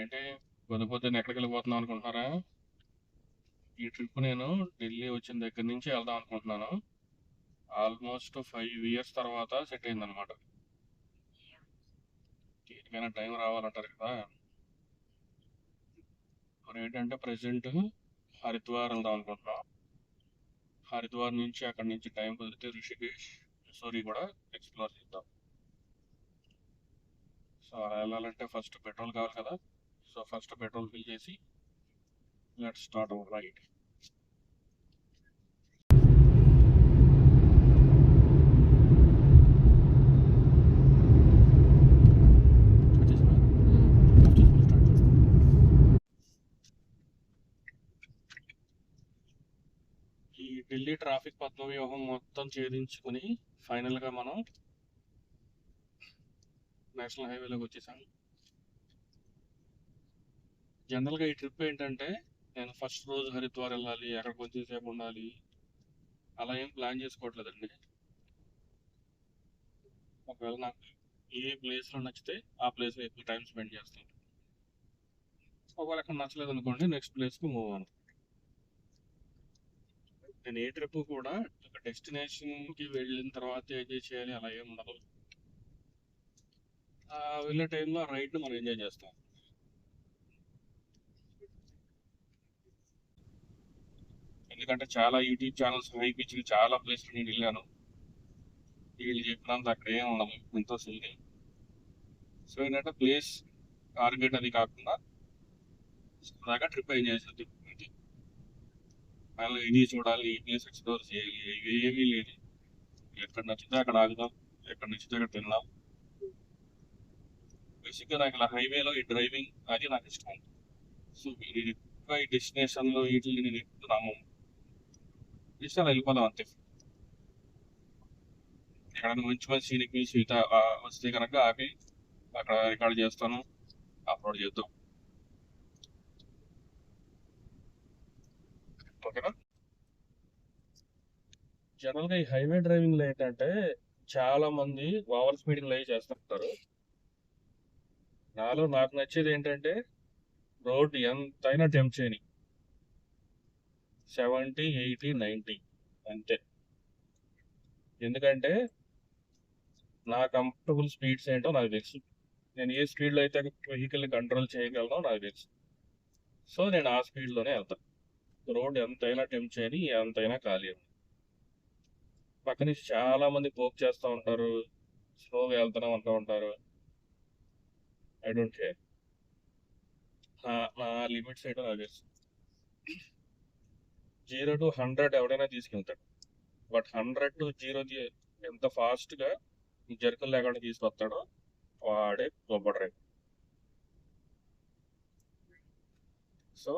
ఏంటంటే పొద్దు పొద్దున్న ఎక్కడికి వెళ్ళిపోతున్నాం అనుకుంటున్నారా? ఈ ట్రిప్ నేను ఢిల్లీ వచ్చిన దగ్గర నుంచి వెళ్దాం అనుకుంటున్నాను. ఆల్మోస్ట్ ఫైవ్ ఇయర్స్ తర్వాత సెట్ అయింది అనమాట దేనికైనా టైం రావాలంటారు కదా. ఇప్పుడు ఏంటంటే ప్రజెంట్ హరిద్వార్ వెళ్దాం అనుకుంటున్నాం. హరిద్వార్ నుంచి అక్కడి నుంచి టైం కుదిరితే ఋషికేష్ సోరీ కూడా ఎక్స్ప్లోర్ చేద్దాం. సో అలా వెళ్ళాలంటే ఫస్ట్ పెట్రోల్ కావాలి కదా. సో ఫస్ట్ పెట్రోల్ ఫిల్ చేసి లెట్ స్టార్ట్ అవర్ రైడ్. ఈ ఢిల్లీ ట్రాఫిక్ పద్మవ్యూహం మొత్తం ఛేదించుకుని ఫైనల్గా మనం నేషనల్ హైవేలోకి వచ్చేసాము జనరల్గా ఈ ట్రిప్ ఏంటంటే నేను ఫస్ట్ రోజు హరిద్వార్ వెళ్ళాలి అక్కడ కొంచెం సేపు ఉండాలి. అలా ఏం ప్లాన్ చేసుకోవట్లేదండి. ఒకవేళ నాకు ఏ ప్లేస్లో నచ్చితే ఆ ప్లేస్లో ఎక్కువ టైం స్పెండ్ చేస్తాను. ఒకవేళ అక్కడ నచ్చలేదు అనుకోండి నెక్స్ట్ ప్లేస్కి మూవ్ అవ్వను నేను ఏ ట్రిప్ కూడా ఒక డెస్టినేషన్కి వెళ్ళిన తర్వాత ఎంజాయ్ చేయాలి అలా ఏం ఉండదు. వెళ్ళే టైంలో రైడ్ మనం ఎంజాయ్ చేస్తాం. ఎందుకంటే చాలా యూట్యూబ్ ఛానల్స్ హై పిచ్ చాలా ప్లేస్లు నేను వెళ్ళాను. వీళ్ళు చెప్పినంత అక్కడ ఏం ఉండదు ఎంతో సిల్లి సో ఏంటంటే ప్లేస్ టార్గెట్ అది కాకుండా సరదాగా ట్రిప్ ఎంజాయ్ చేస్తుంది మళ్ళీ ఇది చూడాలి ఈ ప్లేస్ ఎక్స్ప్లోర్ చేయాలి ఇవి ఏమీ లేదు. ఎక్కడ నచ్చితే అక్కడ ఆగుదాం ఎక్కడ నచ్చితే అక్కడ తిందాం. బేసిక్గా నాకు ఇలా హైవేలో ఈ డ్రైవింగ్ అది నాకు ఇష్టం. సో మీరు ఎక్కువ ఈ డెస్టినేషన్లో వీటిని నేను ఎక్కుతున్నాము ఇష్టం వెళ్ళిపోదాం అంతే ఎక్కడైనా మంచి మంచి సీనిక్ వ్యూస్ వస్తే కనుక ఆపి అక్కడ రికార్డ్ చేస్తాను అప్లోడ్ చేద్దాం ఓకేనా జనరల్గా ఈ హైవే డ్రైవింగ్లో ఏంటంటే చాలా మంది ఓవర్ స్పీడింగ్ లైవ్ చేస్తుంటారు. నాలో నాకు నచ్చేది ఏంటంటే రోడ్ ఎంతైనా టెంప్ చేయని. సెవెంటీ ఎయిటీ నైంటీ అంతే. ఎందుకంటే నా కంఫర్టబుల్ స్పీడ్స్ ఏంటో నాకు తెలుసు. నేను ఏ స్పీడ్లో అయితే వెహికల్ని కంట్రోల్ చేయగలనో నాకు తెలుసు. సో నేను ఆ స్పీడ్లోనే వెళ్తాను రోడ్ ఎంతైనా టెంప్ చేయని ఎంతైనా ఖాళీ ఉంది. పక్క నుంచి చాలా మంది పోక్ చేస్తూ ఉంటారు. స్లోగా వెళ్తున్నాం అంటూ ఉంటారు. ఐ డోంట్ కేర్ నా నా లిమిట్స్ ఏంటో నాకు తెలుసు. జీరో టు హండ్రెడ్ ఎవడైనా తీసుకెళ్తాడు. బట్ హండ్రెడ్ టు జీరో ఎంత ఫాస్ట్గా జర్కల్ లేకుండా తీసుకొస్తాడో వాడే గొప్ప డ్రైవ్ సో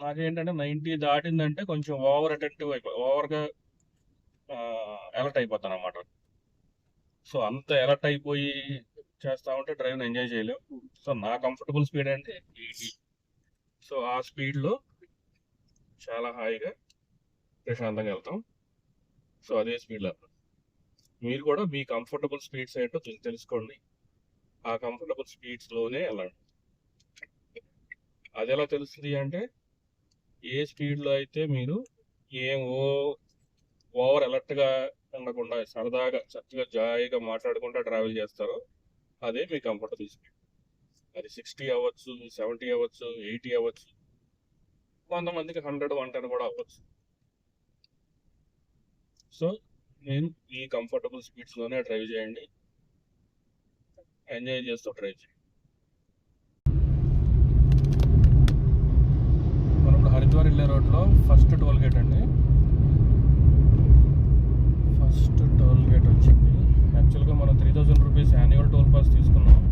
నాకేంటంటే నైంటీ దాటిందంటే కొంచెం ఓవర్ అటెంటివ్ అయిపో ఓవర్గా అలర్ట్ అయిపోతాను అనమాట సో అంత అలర్ట్ అయిపోయి చేస్తా ఉంటే డ్రైవ్ ఎంజాయ్ చేయలేము సో నా కంఫర్టబుల్ స్పీడ్ అంటే ఎయిటీ. సో ఆ స్పీడ్లో చాలా హాయిగా ప్రశాంతంగా వెళ్తాం. సో అదే స్పీడ్లో. మీరు కూడా మీ కంఫర్టబుల్ స్పీడ్స్ ఏంటో తెలు- తెలుసుకోండి. ఆ కంఫర్టబుల్ స్పీడ్స్లోనే వెళ్ళండి. అది ఎలా తెలుస్తుంది అంటే ఏ స్పీడ్లో అయితే మీరు ఏం ఓ ఓవర్ అలర్ట్గా ఉండకుండా సరదాగా చక్కగా జాయిగా మాట్లాడుకుంటా ట్రావెల్ చేస్తారో అదే మీ కంఫర్టబుల్ స్పీడ్. అది సిక్స్టీ అవ్వచ్చు సెవెంటీ అవ్వచ్చు ఎయిటీ అవ్వచ్చు కొంతమందికి హండ్రెడ్ వన్ టెన్ కూడా అవ్వచ్చు. సో నేను ఈ కంఫర్టబుల్ స్పీడ్స్లోనే డ్రైవ్ చేయండి. ఎంజాయ్ చేస్తూ డ్రైవ్ చేయండి. మనం ఇప్పుడు హరిద్వార్ వెళ్ళే రోడ్లో ఫస్ట్ టోల్ గేట్ అండి. ఫస్ట్ టోల్ గేట్ వచ్చింది. యాక్చువల్గా మనం three thousand rupees annual toll pass తీసుకున్నాం.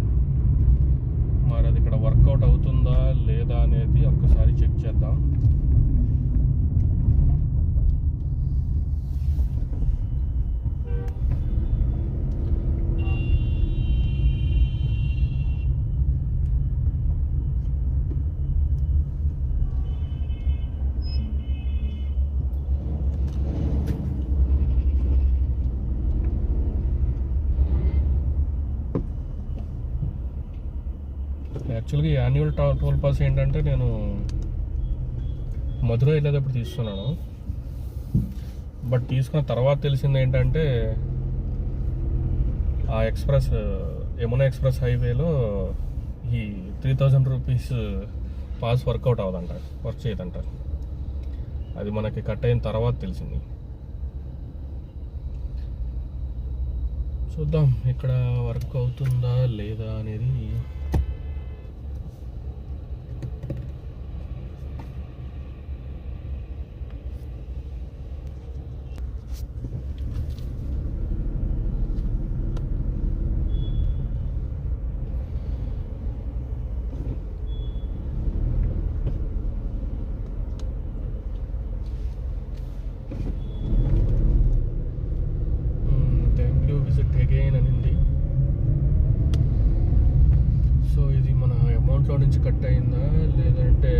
మరి అది ఇక్కడ వర్కౌట్ అవుతుందా లేదా అనేది ఒక్కసారి చెక్ చేద్దాం. యాక్చువల్గా ఈ యాన్యువల్ టో- టోల్ పాస్ ఏంటంటే నేను మధుర వెళ్ళేటప్పుడు తీసుకున్నాను బట్ తీసుకున్న తర్వాత తెలిసింది ఏంటంటే ఆ ఎక్స్ప్రెస్ యమునా ఎక్స్ప్రెస్ హైవేలో ఈ three thousand rupees pass workout అవ్వదంట work చేయదంట. అది మనకి కట్ అయిన తర్వాత తెలిసింది. చూద్దాం ఇక్కడ వర్క్ అవుతుందా లేదా అనేది థ్యాంక్ యూ విజిట్ అగైన్ అనింది సో ఇది మన అమౌంట్లో నుంచి కట్ అయిందా లేదంటే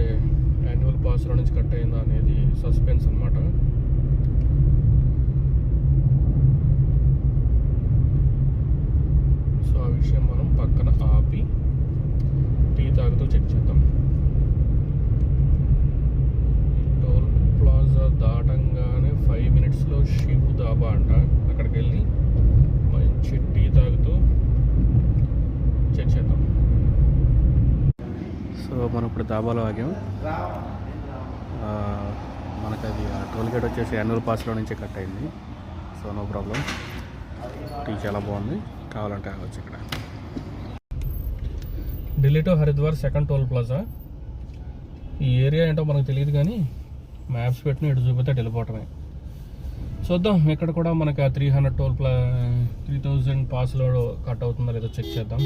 యాన్యువల్ పాస్లో నుంచి కట్ అయిందా అనేది సస్పెన్స్ అనమాట సో ఆ విషయం మనం పక్కన ఆపి టీ తాగుతూ చెక్ చేద్దాం టోల్ ప్లాజా దాటంగానే ఫైవ్ మినిట్స్లో శివు దాబా అంట అక్కడికి వెళ్ళి మంచి టీ తాగుతూ చెక్ చేద్దాం సో మనం ఇప్పుడు దాబాలో ఆగాం. మనకు అది ఆ టోల్ గేట్ వచ్చేసి యాన్యువల్ పాస్లో నుంచి కట్ అయింది. So no problem. టీ చాలా బాగుంది. కావాలంటే ఆగొచ్చు ఇక్కడ. Delhi to Haridwar second toll plaza. ఈ ఏరియా ఏంటో మనకు తెలియదు కానీ మ్యాప్స్ పెట్టిన ఇటు చూపితే వెళ్ళిపోవటమే. చూద్దాం ఇక్కడ కూడా మనకి ఆ త్రీ హండ్రెడ్ టోల్ ప్లా త్రీ థౌజండ్ పాస్లో కట్ అవుతుందో లేదో చెక్ చేద్దాం.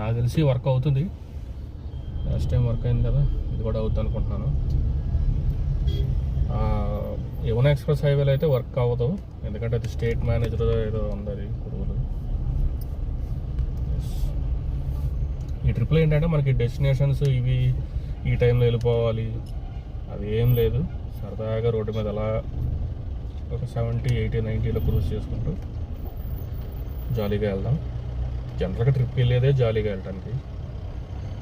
నాకు తెలిసి వర్క్ అవుతుంది. లాస్ట్ టైం వర్క్ అయింది కదా ఇది కూడా అవుద్ది అనుకుంటున్నాను. యమునా ఎక్స్ప్రెస్ హైవేలో అయితే వర్క్ అవ్వదు. ఎందుకంటే అది స్టేట్ మేనేజర్ ఏదో ఉంది అది గురువులు ఈ ట్రిప్లో ఏంటంటే మనకి డెస్టినేషన్స్ ఇవి ఈ టైంలో వెళ్ళిపోవాలి. అది ఏం లేదు. సరదాగా రోడ్డు మీద అలా ఒక సెవెంటీ ఎయిటీ నైంటీలో క్రూజ్ చేసుకుంటూ జాలీగా వెళ్దాం. జనరల్గా ట్రిప్ వెళ్ళేదే జాలీగా వెళ్ళడానికి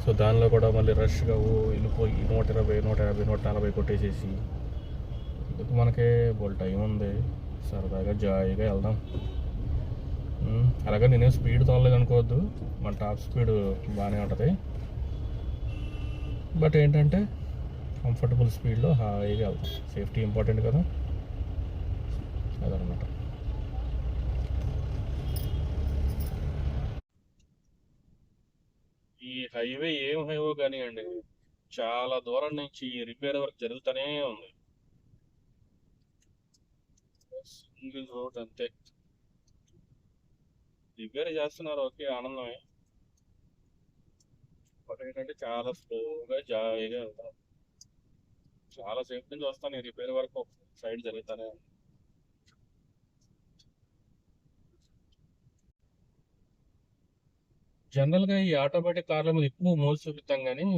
సో దానిలో కూడా మళ్ళీ రష్గా ఓ వెళ్ళిపోయి నూట ఇరవై నూట యాభై నూట నలభై కొట్టేసేసి ఎందుకు మనకే బోల్ టైం ఉంది. సరదాగా జాయిగా వెళ్దాం. అలాగే నేనేం స్పీడ్ తోలలేదు అనుకోవద్దు. మన టాప్ స్పీడ్ బాగానే ఉంటుంది. బట్ ఏంటంటే కంఫర్టబుల్ స్పీడ్లో హాయిగా వెళ్తాం సేఫ్టీ ఇంపార్టెంట్ కదా. అదనమాట ఈ హైవే ఏం హైవే కానివ్వండి చాలా దూరం నుంచి ఈ రిపేర్ వర్క్ జరుగుతూనే ఉంది. సింగిల్ రోడ్ అంతే. రిపేర్ చేస్తున్నారు ఓకే ఆనందమే. బట్ ఏంటంటే చాలా స్లోగా జాయిగా వెళ్తాం. చాలా సేపు నుంచి వస్తాను ఈ రిపేర్ వర్క్ సైడ్ జరుగుతూనే ఉంది. జనరల్గా ఈ ఆటోమేటిక్ కార్ల మీద ఎక్కువ మోసి చూపిస్తాం కానీ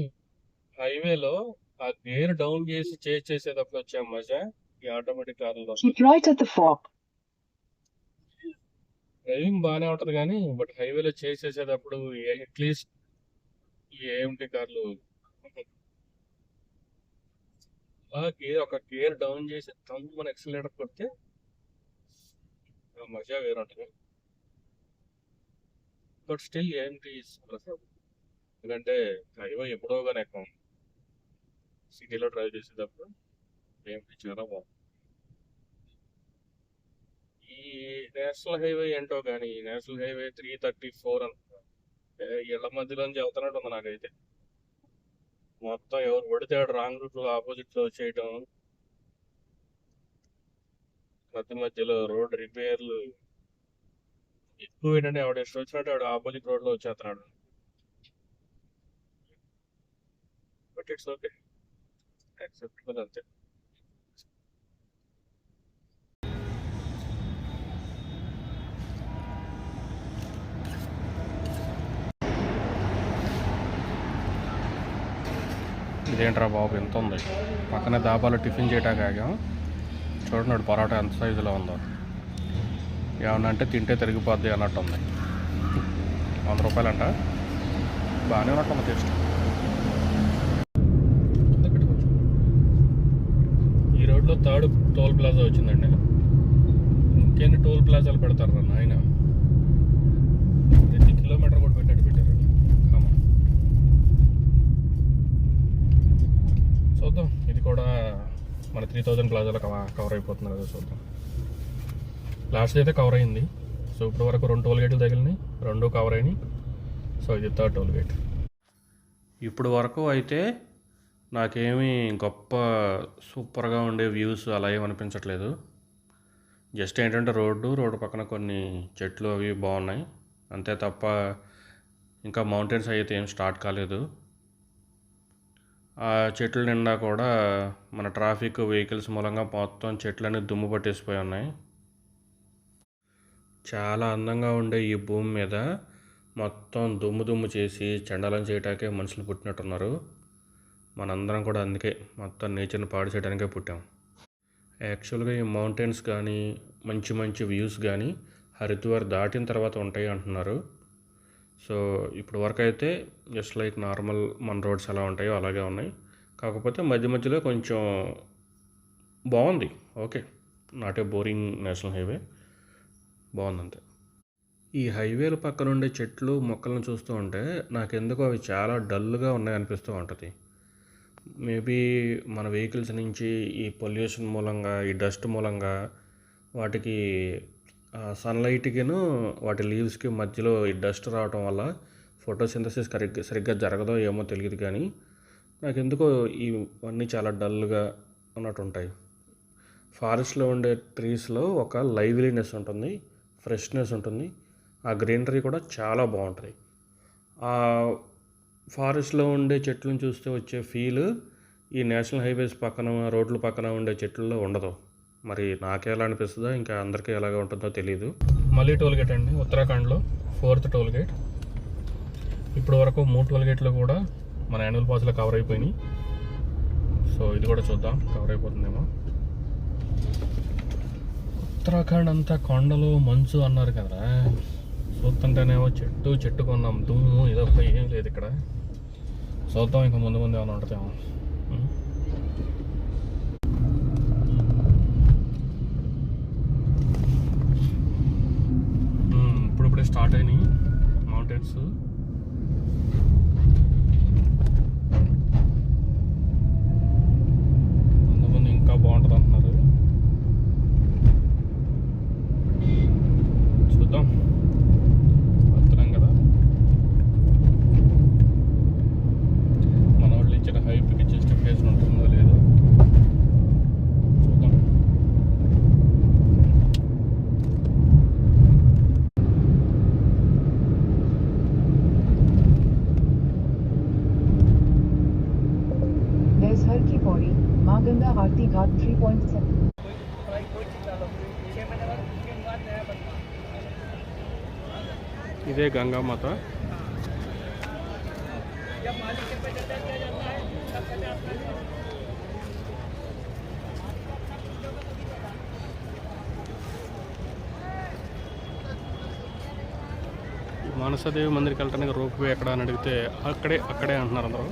హైవేలో ఆ గేర్ డౌన్ చేసి చేసి చేసేటప్పుడు వచ్చే మజా ఈ ఆటోమేటిక్ కార్లలో. డ్రైవింగ్ బాగానే ఉంటది కానీ బట్ హైవేలో చేసేసేటప్పుడు అట్లీస్ట్ ఈ ఏఎంటి కార్లు ఆ గేర్ ఒక గేర్ డౌన్ చేసి తమ్ము మన ఎక్సలేటర్ కొడితే మజా వేరే ఉంటుంది బట్ స్టిల్ ఏంటి ఎందుకంటే హైవే ఎప్పుడో కానీ ఎక్కువ సిటీలో డ్రైవ్ చేసేటప్పుడు ఏంటి చాలా బాగుంది ఈ నేషనల్ హైవే ఏంటో కానీ national highway three thirty four అని. ఇళ్ళ మధ్యలోంచి వెళ్తున్నట్టు ఉంది నాకైతే. మొత్తం ఎవరు పడితే రాంగ్ రూట్లో ఆపోజిట్లో వచ్చేయటం. మధ్య మధ్యలో రోడ్ రిపేర్లు ఎక్కువ ఏంటంటే ఆవిడ ఇష్టం వచ్చినట్టు ఆవిడ ఆపోజిట్ రోడ్లో వచ్చేస్తున్నాడు బట్ ఇట్స్ ఓకే యాక్సెప్టబుల్ అంతే. ఇదేంట్రా బాబు ఎంత ఉంది. పక్కనే దాబాలో టిఫిన్ చేయటానికి ఆగాం. చూడండి పరోటా ఎంత సైజులో ఉందో. ఏమన్నా అంటే తింటే తిరిగిపోద్ది అన్నట్టు ఉంది వంద రూపాయలంట. బాగానే ఉన్నట్టు టేస్ట్. ఈ రోడ్లో థర్డ్ టోల్ ప్లాజా వచ్చిందండి. ఇంకెన్ని టోల్ ప్లాజాలు పెడతారు ఆయన ప్రతి కిలోమీటర్ కూడా పెట్టాడు పెట్టారు కామా చూద్దాం. ఇది కూడా మన త్రీ థౌజండ్ ప్లాజాలో కవర్ అయిపోతున్నారు చూద్దాం. లాస్ట్ అయితే కవర్ అయింది సో ఇప్పటి వరకు రెండు టోల్ గేట్లు తగిలినాయి. రెండు కవర్ అయినాయి. సో ఇది థర్డ్ టోల్ గేట్ ఇప్పుడు వరకు అయితే నాకేమీ గొప్ప సూపర్గా ఉండే వ్యూస్ అలా ఏమనిపించట్లేదు అనిపించట్లేదు. జస్ట్ ఏంటంటే రోడ్డు రోడ్డు పక్కన కొన్ని చెట్లు అవి బాగున్నాయి. అంతే తప్ప ఇంకా మౌంటైన్స్ అయితే ఏం స్టార్ట్ కాలేదు. ఆ చెట్ల నిండా కూడా మన ట్రాఫిక్ వెహికల్స్ మూలంగా మొత్తం చెట్లన్నీ దుమ్ము పట్టేసిపోయి ఉన్నాయి. చాలా అందంగా ఉండే ఈ భూమి మీద మొత్తం దుమ్ము దుమ్ము చేసి చండాలం చేయటానికే మనుషులు పుట్టినట్టున్నారు. మనందరం కూడా అందుకే మొత్తం నేచర్ని పాడు చేయడానికే పుట్టాం. యాక్చువల్గా ఈ మౌంటైన్స్ కానీ మంచి మంచి వ్యూస్ కానీ హరిద్వార్ దాటిన తర్వాత ఉంటాయి అంటున్నారు. సో ఇప్పుడు వరకు అయితే జస్ట్ లైక్ నార్మల్ మన రోడ్స్ ఎలా ఉంటాయో అలాగే ఉన్నాయి. కాకపోతే మధ్య మధ్యలో కొంచెం బాగుంది. Okay not a boring national highway బాగుంది అంతే ఈ హైవేల పక్కన ఉండే చెట్లు మొక్కలను చూస్తూ ఉంటే నాకెందుకో అవి చాలా డల్గా ఉన్నాయి అనిపిస్తూ ఉంటుంది. మేబీ మన వెహికల్స్ నుంచి ఈ పొల్యూషన్ మూలంగా ఈ డస్ట్ మూలంగా వాటికి సన్లైట్కిను వాటి లీవ్స్కి మధ్యలో ఈ డస్ట్ రావటం వల్ల ఫోటోసింథసిస్ సరిగ్గా సరిగ్గా జరగదో ఏమో తెలియదు కానీ నాకు ఎందుకో ఇవన్నీ చాలా డల్గా ఉన్నట్టు ఉంటాయి ఫారెస్ట్లో ఉండే ట్రీస్లో ఒక లైవ్లీనెస్ ఉంటుంది. ఫ్రెష్నెస్ ఉంటుంది. ఆ గ్రీనరీ కూడా చాలా బాగుంటుంది. ఆ ఫారెస్ట్లో ఉండే చెట్లను చూస్తే వచ్చే ఫీల్ ఈ నేషనల్ హైవేస్ పక్కన రోడ్ల పక్కన ఉండే చెట్లలో ఉండదు. మరి నాకే ఎలా అనిపిస్తుందో ఇంకా అందరికీ ఎలాగ ఉంటుందో తెలియదు మళ్ళీ టోల్ గేట్ అండి. ఉత్తరాఖండ్లో ఫోర్త్ టోల్ గేట్. ఇప్పటి వరకు మూడు టోల్ గేట్లు కూడా మన యాన్యువల్ పాస్లో కవర్ అయిపోయినాయి. సో ఇది కూడా చూద్దాం. కవర్ అయిపోతుందేమో. ఉత్తరాఖండ్ అంతా కొండలు మంచు అన్నారు కదరా. చూస్తుంటేనేమో చెట్టు చెట్టు కొన్నాం దుమ్ము ఇదొక ఏం లేదు ఇక్కడ. చూద్దాం ఇంకా ముందు ముందు ఏమైనా ఉంటుందేమో. ఇప్పుడిప్పుడే స్టార్ట్ అయినాయి మౌంటైన్స్. ముందు ముందు ఇంకా బాగుంటుంది అంటున్నారు చూద్దాం వస్తున్నాం కదా మన వాళ్ళు ఇచ్చిన హైప్కి జస్టిఫికేషన్ ఉంటుందో లేదో చూద్దాం There's Har Ki Pauri, Ma Ganga 3.7. ఇదే గంగామాత మనసదేవి మానసదేవి మందిరికి వెళ్ళడానికి రోప్ వే ఎక్కడ అని అడిగితే అక్కడే అక్కడే అంటున్నారు అందరూ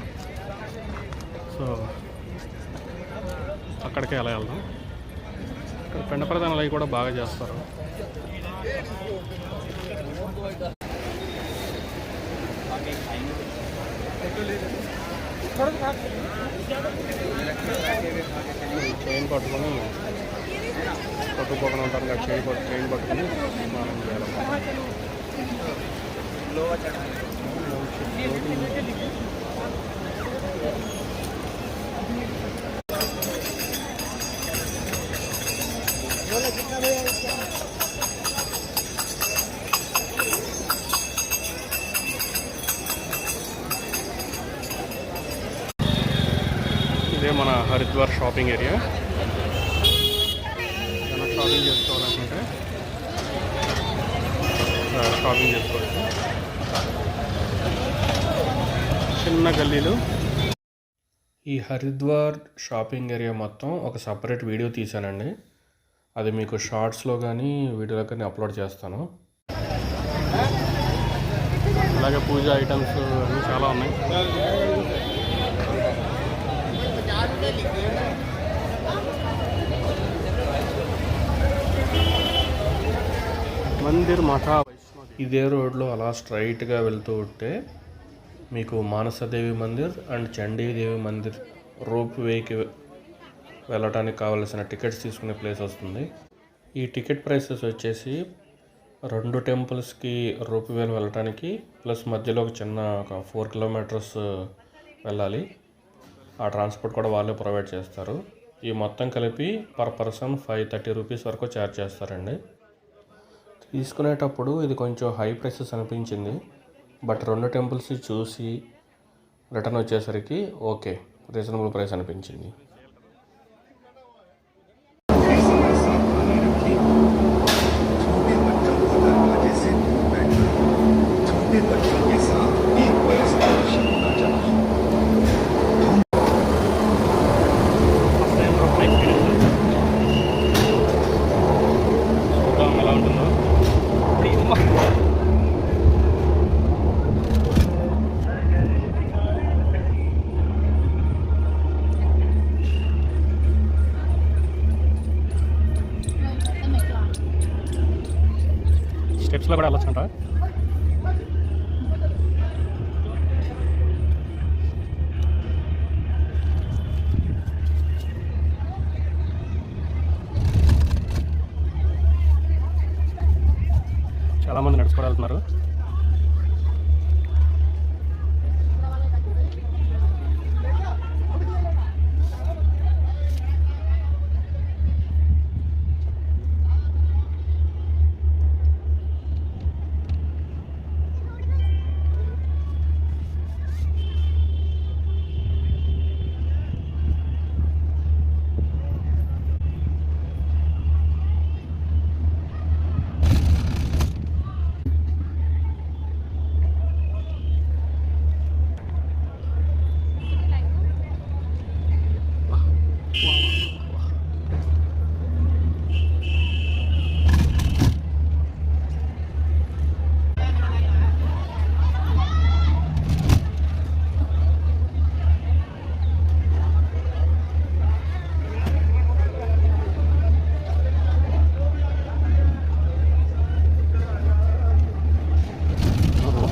సో అక్కడికే ఎలా వెళ్దాం? ఇక్కడ పెండ ప్రధానాలు అవి కూడా బాగా చేస్తారు. చైన్ పట్టుకొని పట్టుకోకుండా ఉంటారు కదా చైన్ పట్టు చైన్ పట్టుకొని స్నానం Thank you. మన హరిద్వార్ షాపింగ్ ఏరియా. ఏమైనా షాపింగ్ చేసుకోవాలనుకుంటే షాపింగ్ చేసుకోవచ్చు. చిన్న గల్లీలు. ఈ హరిద్వార్ షాపింగ్ ఏరియా మొత్తం ఒక సపరేట్ వీడియో తీశానండి. అది మీకు షార్ట్స్లో కానీ వీడియోలో కానీ అప్లోడ్ చేస్తాను. అలాగే పూజ ఐటమ్స్ అన్నీ చాలా ఉన్నాయి. మందిర్ మఠ ఇదే రోడ్లో అలా స్ట్రైట్గా వెళ్తూ ఉంటే మీకు మానసదేవి మందిర్ అండ్ చండీదేవి మందిర్ రోప్ వేకి వెళ్ళడానికి కావలసిన టికెట్స్ తీసుకునే ప్లేస్ వస్తుంది. ఈ టికెట్ ప్రైసెస్ వచ్చేసి రెండు టెంపుల్స్కి రూపు వేలు వెళ్ళటానికి ప్లస్ మధ్యలో ఒక చిన్న ఒక ఫోర్ కిలోమీటర్స్ వెళ్ళాలి. ఆ ట్రాన్స్పోర్ట్ కూడా వాళ్ళే ప్రొవైడ్ చేస్తారు. ఈ మొత్తం కలిపి per person five thirty rupees వరకు ఛార్జ్ చేస్తారండి. తీసుకునేటప్పుడు ఇది కొంచెం హై ప్రైసెస్ అనిపించింది. బట్ రెండు టెంపుల్స్ చూసి రిటర్న్ వచ్చేసరికి ఓకే రీజనబుల్ ప్రైస్ అనిపించింది.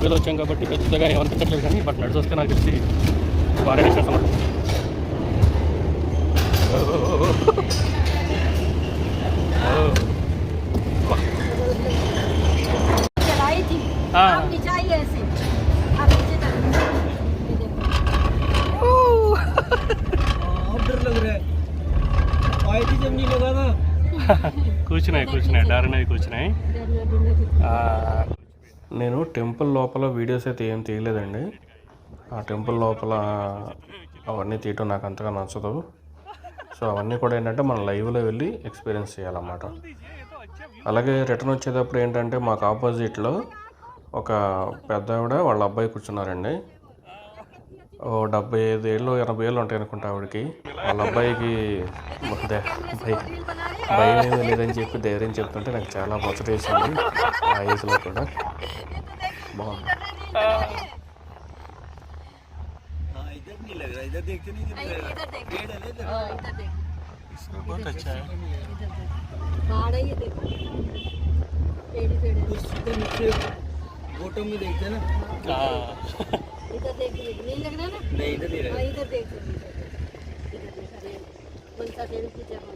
రోడ్లో వచ్చాం కాబట్టి పెద్దగా ఏమనిపించట్లేదు కానీ బట్ నడిచి వస్తే నాకు తెలిసి బాగానే చేస్తున్నారు चलाई थी हाँ। आप नीचे ऐसे आप नीचे चलो ये देखो अब डर लग रहा है आई थी जब नहीं నేను టెంపుల్ లోపల వీడియోస్ అయితే ఏం తీయలేదండి. ఆ టెంపుల్ లోపల అవన్నీ తీయటం నాకు అంతగా నచ్చదు. సో అవన్నీ కూడా ఏంటంటే మనం లైవ్లో వెళ్ళి ఎక్స్పీరియన్స్ చేయాలన్నమాట. అలాగే రిటర్న్ వచ్చేటప్పుడు ఏంటంటే మాకు ఆపోజిట్లో ఒక పెద్ద ఆవిడ వాళ్ళ అబ్బాయి కూర్చున్నారండి. డెబ్బై ఐదు ఏళ్ళు ఎనభై ఏళ్ళు ఉంటాయి అనుకుంటా ఆవిడకి వాళ్ళ అబ్బాయికి దే- భయ భయం ఏమీ లేదని చెప్పి ధైర్యం చెప్తుంటే నాకు చాలా ముచ్చటేసింది ఆ ఏజ్లో కూడా బాగుంది हाँ इधर नहीं लग रहा इधर देखते नहीं नहीं, कितना इधर देख पेड़ है ना इधर हाँ, इधर देख बहुत अच्छा है इधर देख पहाड़ है ये देखो पेड़ ही पेड़ है तो सीधे नीचे बॉटम में देखते हैं ना इधर देख नहीं लग रहा ना नहीं इधर नहीं हाँ लग इधर देख इधर देख अरे मनसा देवी की जगह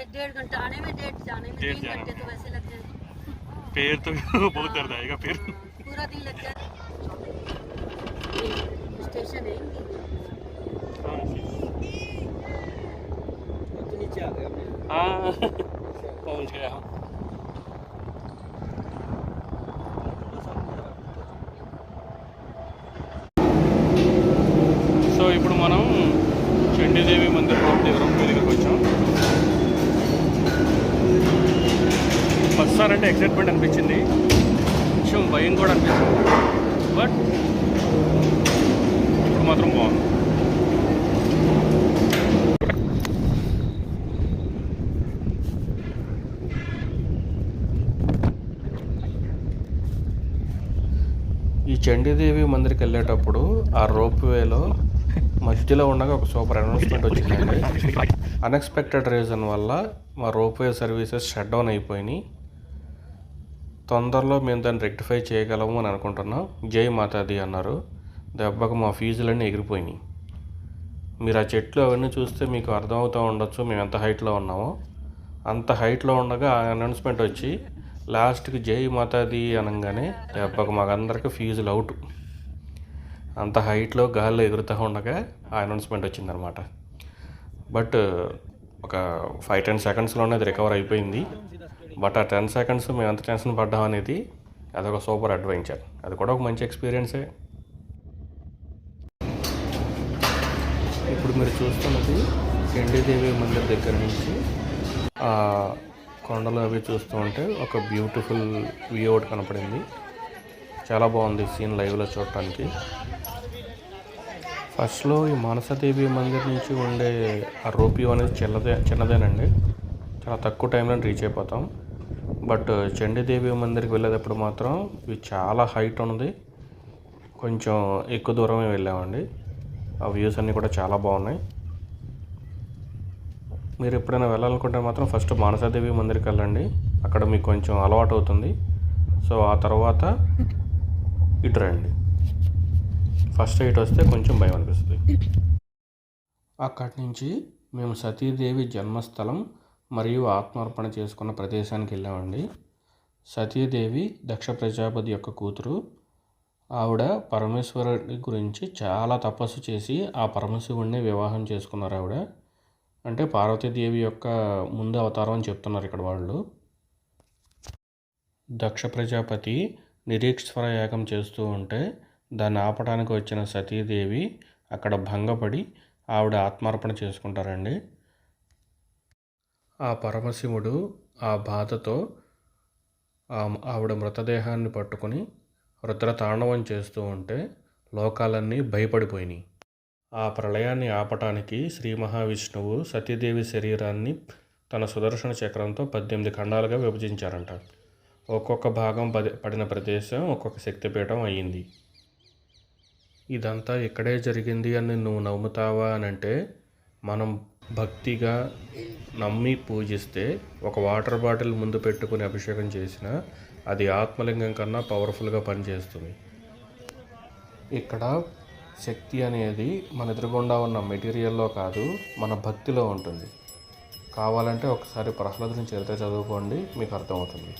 फिर डेढ़ घंटा आने में डेढ़ जाने में तीन घंटे तो वैसे लग जाएँगे पैर तो बहुत दर्द आएगा फिर। हाँ, पूरा दिन लग जाएगा स्टेशन है। तो हाँ पहुँच गया। हम అంటే ఎక్సైట్మెంట్ అనిపించింది. కొంచెం భయం కూడా అనిపించింది బట్ ఇప్పుడు మాత్రం బాగుంది. ఈ చండీదేవి మందిరికి వెళ్ళేటప్పుడు ఆ రోప్ వేలో మధ్యలో ఉండగా ఒక సూపర్ అనౌన్స్మెంట్ వచ్చిందండి. అన్ఎక్స్పెక్టెడ్ రీజన్ వల్ల మా rope way services shut down అయిపోయినాయి. తొందరలో మేము దాన్ని రెక్టిఫై చేయగలము అని అనుకుంటున్నాం. జై మాతాది అన్నారు. దెబ్బకు మా ఫీజులన్నీ ఎగిరిపోయినాయి. మీరు ఆ చెట్లు అవన్నీ చూస్తే మీకు అర్థమవుతూ ఉండొచ్చు మేము ఎంత హైట్లో ఉన్నామో. అంత హైట్లో ఉండగా ఆ అనౌన్స్మెంట్ వచ్చి లాస్ట్కి జై మాతాది అనగానే దెబ్బకు మాకందరికి ఫీజులు అవుట్. అంత హైట్లో గాల్లో ఎగురుతూ ఉండగా ఆ అనౌన్స్మెంట్ వచ్చిందనమాట. బట్ ఒక ఫైవ్ టెన్ సెకండ్స్లోనే అది రికవర్ అయిపోయింది. బట్ ఆ టెన్ సెకండ్స్ మేము ఎంత టెన్షన్ పడ్డాం అనేది అదొక సూపర్ అడ్వెంచర్ అది కూడా ఒక మంచి ఎక్స్పీరియన్సే ఇప్పుడు మీరు చూస్తున్నది చండీదేవి మందిర్ దగ్గర నుంచి ఆ కొండలు అవి చూస్తూ ఉంటే ఒక బ్యూటిఫుల్ వ్యూ ఒకటి కనపడింది. చాలా బాగుంది సీన్ లైవ్లో చూడటానికి. ఫస్ట్లో ఈ మానసదేవి మందిర్ నుంచి ఉండే ఆ రోపియో అనేది చిన్నదే చిన్నదేనండి. చాలా తక్కువ టైంలో రీచ్ అయిపోతాం. బట్ చండీదేవి మందిర్కి వెళ్ళేటప్పుడు మాత్రం ఇవి చాలా హైట్ ఉంది కొంచెం ఎక్కువ దూరమే వెళ్ళామండి. ఆ వ్యూస్ అన్నీ కూడా చాలా బాగున్నాయి. మీరు ఎప్పుడైనా వెళ్ళాలనుకుంటే మాత్రం ఫస్ట్ మానసాదేవి మందిరికి వెళ్ళండి. అక్కడ మీకు కొంచెం అలవాటు అవుతుంది. సో ఆ తర్వాత ఇటు రండి. ఫస్ట్ ఇటు వస్తే కొంచెం భయం అనిపిస్తుంది. అక్కడి నుంచి మేము సతీదేవి జన్మస్థలం మరియు ఆత్మార్పణ చేసుకున్న ప్రదేశానికి వెళ్ళామండి. సతీదేవి దక్ష ప్రజాపతి యొక్క కూతురు. ఆవిడ పరమేశ్వరుడి గురించి చాలా తపస్సు చేసి ఆ పరమశివుడిని వివాహం చేసుకున్నారు ఆవిడ. అంటే పార్వతీదేవి యొక్క ముందు అవతారం అని చెప్తున్నారు ఇక్కడ వాళ్ళు. దక్ష ప్రజాపతి నిరీక్షర యాగం చేస్తూ ఉంటే దాన్ని ఆపడానికి వచ్చిన సతీదేవి అక్కడ భంగపడి ఆవిడ ఆత్మార్పణ చేసుకుంటారండి. ఆ పరమశివుడు ఆ బాధతో ఆ ఆవిడ మృతదేహాన్ని పట్టుకొని రుద్రతాండవం చేస్తూ ఉంటే లోకాలన్నీ భయపడిపోయినాయి ఆ ప్రళయాన్ని ఆపటానికి శ్రీ మహావిష్ణువు సతీదేవి శరీరాన్ని తన సుదర్శన చక్రంతో పద్దెనిమిది ఖండాలుగా విభజించారంట. ఒక్కొక్క భాగం పడిన ప్రదేశం ఒక్కొక్క శక్తిపీఠం అయ్యింది. ఇదంతా ఇక్కడే జరిగింది అని నువ్వు నమ్ముతావా అని అంటే మనం భక్తిగా నమ్మి పూజిస్తే ఒక వాటర్ బాటిల్ ముందు పెట్టుకుని అభిషేకం చేసిన అది ఆత్మలింగం కన్నా పవర్ఫుల్గా పనిచేస్తుంది. ఇక్కడ శక్తి అనేది మన ఎదురుగుండా ఉన్న మెటీరియల్లో కాదు మన భక్తిలో ఉంటుంది. కావాలంటే ఒకసారి ప్రహ్లాదుని చరిత్ర చదువుకోండి మీకు అర్థమవుతుంది.